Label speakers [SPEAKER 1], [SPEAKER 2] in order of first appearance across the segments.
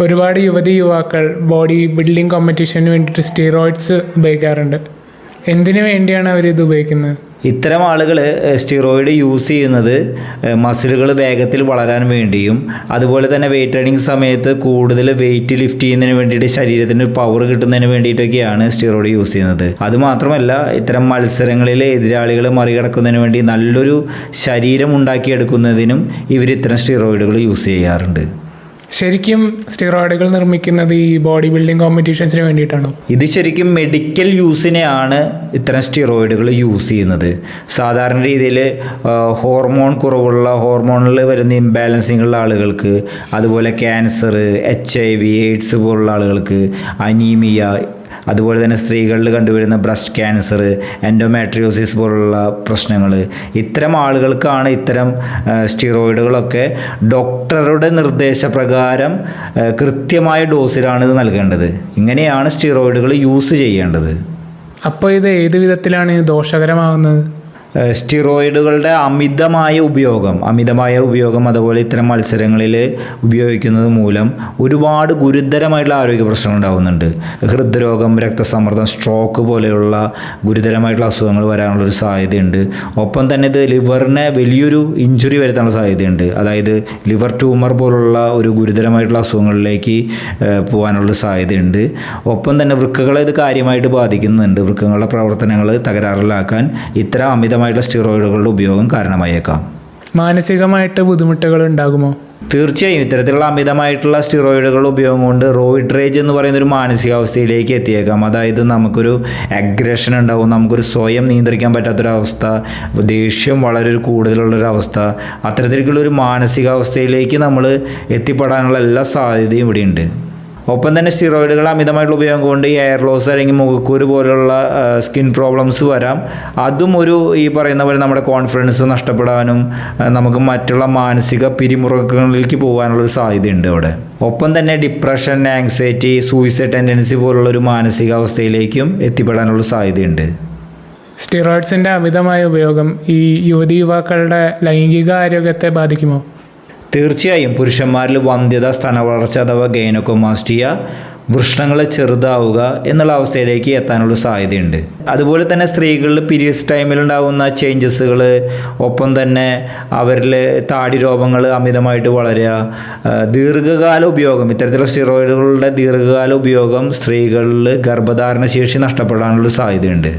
[SPEAKER 1] ഒരുപാട് യുവതി യുവാക്കൾ ബോഡി ബിൽഡിംഗ് കോമ്പറ്റീഷന് വേണ്ടിയിട്ട് സ്റ്റീറോയിഡ്സ് ഉപയോഗിക്കാറുണ്ട്. എന്തിനു വേണ്ടിയാണ് അവർ ഇത് ഉപയോഗിക്കുന്നത്?
[SPEAKER 2] ഇത്തരം ആളുകൾ സ്റ്റിറോയിഡ് യൂസ് ചെയ്യുന്നത് മസിലുകൾ വേഗത്തിൽ വളരാൻ വേണ്ടിയും അതുപോലെ തന്നെ വെയിറ്റ് ട്രെയിനിങ് സമയത്ത് കൂടുതൽ വെയിറ്റ് ലിഫ്റ്റ് ചെയ്യുന്നതിന് വേണ്ടിയിട്ട് ശരീരത്തിന് പവർ കിട്ടുന്നതിന് വേണ്ടിയിട്ടൊക്കെയാണ് സ്റ്റിറോയിഡ് യൂസ് ചെയ്യുന്നത്. അതുമാത്രമല്ല ഇത്തരം മത്സരങ്ങളിൽ എതിരാളികളെ മറികടക്കുന്നതിന് വേണ്ടി നല്ലൊരു ശരീരം ഉണ്ടാക്കിയെടുക്കുന്നതിനും ഇവർ ഇത്തരം സ്റ്റിറോയിഡുകൾ യൂസ് ചെയ്യാറുണ്ട്.
[SPEAKER 1] ശരിക്കും സ്റ്റിറോയിഡുകൾ നിർമ്മിക്കുന്നത് ഈ ബോഡി ബിൽഡിംഗ് കോമ്പറ്റീഷൻസിന് വേണ്ടിയിട്ടാണോ?
[SPEAKER 2] ഇത് ശരിക്കും മെഡിക്കൽ യൂസിനെയാണ് ഇത്തരം സ്റ്റിറോയിഡുകൾ യൂസ് ചെയ്യുന്നത്. സാധാരണ രീതിയിൽ ഹോർമോൺ കുറവുള്ള ഹോർമോണിൽ വരുന്ന ഇംബാലൻസിങ് ഉള്ള ആളുകൾക്ക് അതുപോലെ cancer H I V AIDS പോലുള്ള ആളുകൾക്ക് അനീമിയ അതുപോലെ തന്നെ സ്ത്രീകളിൽ കണ്ടുവരുന്ന ബ്രസ്റ്റ് ക്യാൻസർ എൻഡോമാട്രിയോസിസ് പോലുള്ള പ്രശ്നങ്ങൾ. ഇത്തരം ആളുകൾക്കാണ് ഇത്തരം സ്റ്റിറോയിഡുകളൊക്കെ ഡോക്ടറുടെ നിർദ്ദേശപ്രകാരം കൃത്യമായ ഡോസിലാണ് ഇത് നൽകേണ്ടത്. ഇങ്ങനെയാണ് സ്റ്റിറോയിഡുകൾ യൂസ് ചെയ്യേണ്ടത്.
[SPEAKER 1] അപ്പോൾ ഇത് ഏത് വിധത്തിലാണ് ദോഷകരമാവുന്നത്
[SPEAKER 2] ഏഹ് സ്റ്റിറോയിഡുകളുടെ അമിതമായ ഉപയോഗം അമിതമായ ഉപയോഗം അതുപോലെ ഇത്തരം മത്സരങ്ങളിൽ ഉപയോഗിക്കുന്നത് മൂലം ഒരുപാട് ഗുരുതരമായിട്ടുള്ള ആരോഗ്യ പ്രശ്നങ്ങൾ ഉണ്ടാകുന്നുണ്ട് ഹൃദ്രോഗം രക്തസമ്മർദ്ദം സ്ട്രോക്ക് പോലെയുള്ള ഗുരുതരമായിട്ടുള്ള അസുഖങ്ങൾ വരാനുള്ള ഒരു സാധ്യതയുണ്ട്. ഒപ്പം തന്നെ ഇത് ലിവറിനെ വലിയൊരു ഇഞ്ചുറി വരുത്താനുള്ള സാധ്യതയുണ്ട്. അതായത് ലിവർ ട്യൂമർ പോലുള്ള ഒരു ഗുരുതരമായിട്ടുള്ള അസുഖങ്ങളിലേക്ക് പോകാനുള്ള സാധ്യതയുണ്ട്. ഒപ്പം തന്നെ വൃക്കകളെ ഇത് കാര്യമായിട്ട് ബാധിക്കുന്നുണ്ട്. വൃക്കങ്ങളുടെ പ്രവർത്തനങ്ങൾ തകരാറിലാക്കാൻ ഇത്തരം അമിതമായിട്ടുള്ള സ്റ്റിറോയിഡുകളുടെ ഉപയോഗം കാരണമായേക്കാം.
[SPEAKER 1] മാനസികമായിട്ട് ബുദ്ധിമുട്ടുകൾ ഉണ്ടാകുമോ
[SPEAKER 2] തീർച്ചയായും ഇത്തരത്തിലുള്ള അമിതമായിട്ടുള്ള സ്റ്റിറോയിഡുകളുടെ ഉപയോഗം കൊണ്ട് റോയിഡ് റേജ് എന്ന് പറയുന്ന ഒരു മാനസികാവസ്ഥയിലേക്ക് എത്തിയേക്കാം. അതായത് നമുക്കൊരു അഗ്രഷൻ ഉണ്ടാവും നമുക്കൊരു സ്വയം നിയന്ത്രിക്കാൻ പറ്റാത്തൊരവസ്ഥ ദേഷ്യം വളരെ ഒരു കൂടുതലുള്ളൊരവസ്ഥ അത്തരത്തിലേക്കുള്ള ഒരു മാനസികാവസ്ഥയിലേക്ക് നമ്മൾ എത്തിപ്പെടാനുള്ള എല്ലാ സാധ്യതയും ഇവിടെയുണ്ട്. ഒപ്പം തന്നെ സ്റ്റിറോയിഡുകൾ അമിതമായിട്ടുള്ള ഉപയോഗം കൊണ്ട് ഈ എയർ ലോസ് അല്ലെങ്കിൽ മുഖക്കൂര് പോലുള്ള സ്കിൻ പ്രോബ്ലംസ് വരാം. അതും ഒരു ഈ പറയുന്ന പോലെ നമ്മുടെ കോൺഫിഡൻസ് നഷ്ടപ്പെടാനും നമുക്ക് മറ്റുള്ള മാനസിക പിരിമുറുക്കങ്ങളിലേക്ക് പോകാനുള്ള ഒരു സാധ്യതയുണ്ട് അവിടെ. ഒപ്പം തന്നെ ഡിപ്രഷൻ ആങ്സൈറ്റി സൂയിസൈഡ് ടെൻഡൻസി പോലുള്ള ഒരു മാനസികാവസ്ഥയിലേക്കും എത്തിപ്പെടാനുള്ള സാധ്യതയുണ്ട്.
[SPEAKER 1] സ്റ്റിറോയിഡ്സിന്റെ അമിതമായ ഉപയോഗം ഈ യുവതി യുവാക്കളുടെ ലൈംഗിക ആരോഗ്യത്തെ ബാധിക്കുമോ?
[SPEAKER 2] തീർച്ചയായും പുരുഷന്മാരിൽ വന്ധ്യത സ്ഥനവളർച്ച അഥവാ ഗൈനക്കോമാസ്റ്റിയ വൃഷ്ണങ്ങൾ ചെറുതാവുക എന്നുള്ള അവസ്ഥയിലേക്ക് എത്താനുള്ള സാധ്യതയുണ്ട്. അതുപോലെ തന്നെ സ്ത്രീകളിൽ പീരിയഡ്സ് ടൈമിലുണ്ടാകുന്ന ചേഞ്ചസുകൾ ഒപ്പം തന്നെ അവരിൽ താടി രോഗങ്ങൾ അമിതമായിട്ട് വളരുക ദീർഘകാല ഉപയോഗം ഇത്തരത്തിലുള്ള സ്റ്റിറോയിഡുകളുടെ ദീർഘകാല ഉപയോഗം സ്ത്രീകളിൽ ഗർഭധാരണ ശേഷി നഷ്ടപ്പെടാനുള്ള സാധ്യതയുണ്ട്.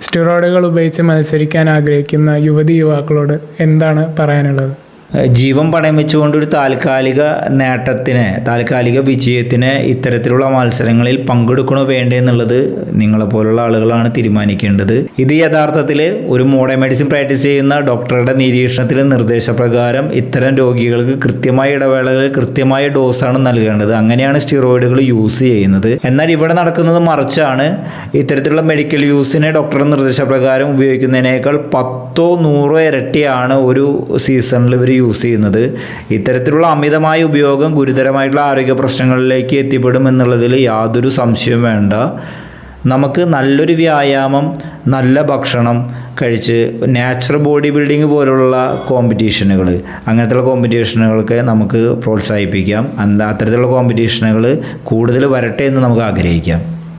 [SPEAKER 1] സ്റ്റിറോയിഡുകൾ ഉപയോഗിച്ച് മത്സരിക്കാൻ ആഗ്രഹിക്കുന്ന യുവതി യുവാക്കളോട് എന്താണ് പറയാനുള്ളത്?
[SPEAKER 2] ജീവൻ പണയം വെച്ചുകൊണ്ട് ഒരു താൽക്കാലിക നേട്ടത്തിന് താൽക്കാലിക വിജയത്തിന് ഇത്തരത്തിലുള്ള മത്സരങ്ങളിൽ പങ്കെടുക്കണോ വേണ്ടേ എന്നുള്ളത് നിങ്ങളെപ്പോലുള്ള ആളുകളാണ് തീരുമാനിക്കേണ്ടത്. ഇത് യഥാർത്ഥത്തിൽ ഒരു മോഡേൺ മെഡിസിൻ പ്രാക്ടീസ് ചെയ്യുന്ന ഡോക്ടറുടെ നിരീക്ഷണത്തിലെ നിർദ്ദേശപ്രകാരം ഇത്തരം രോഗികൾക്ക് കൃത്യമായ ഇടവേളകളിൽ കൃത്യമായ ഡോസാണ് നൽകേണ്ടത്. അങ്ങനെയാണ് സ്റ്റിറോയിഡുകൾ യൂസ് ചെയ്യുന്നത്. എന്നാൽ ഇവിടെ നടക്കുന്നത് മറിച്ചാണ്. ഇത്തരത്തിലുള്ള മെഡിക്കൽ യൂസിനെ ഡോക്ടറുടെ നിർദ്ദേശപ്രകാരം ഉപയോഗിക്കുന്നതിനേക്കാൾ പത്തോ നൂറോ ഇരട്ടിയാണ് ഒരു സീസണിൽ ഇവർ യൂസ് ചെയ്യുന്നത്. ഇത്തരത്തിലുള്ള അമിതമായ ഉപയോഗം ഗുരുതരമായിട്ടുള്ള ആരോഗ്യ പ്രശ്നങ്ങളിലേക്ക് എത്തിപ്പെടും എന്നുള്ളതിൽ യാതൊരു സംശയവും വേണ്ട. നമുക്ക് നല്ലൊരു വ്യായാമം നല്ല ഭക്ഷണം കഴിച്ച് നാച്ചുറൽ ബോഡി ബിൽഡിംഗ് പോലുള്ള കോമ്പറ്റീഷനുകൾ അങ്ങനത്തെയുള്ള കോമ്പറ്റീഷനുകളൊക്കെ നമുക്ക് പ്രോത്സാഹിപ്പിക്കാം. അത്തരത്തിലുള്ള കോമ്പറ്റീഷനുകൾ കൂടുതൽ വരട്ടെ എന്ന് നമുക്ക് ആഗ്രഹിക്കാം.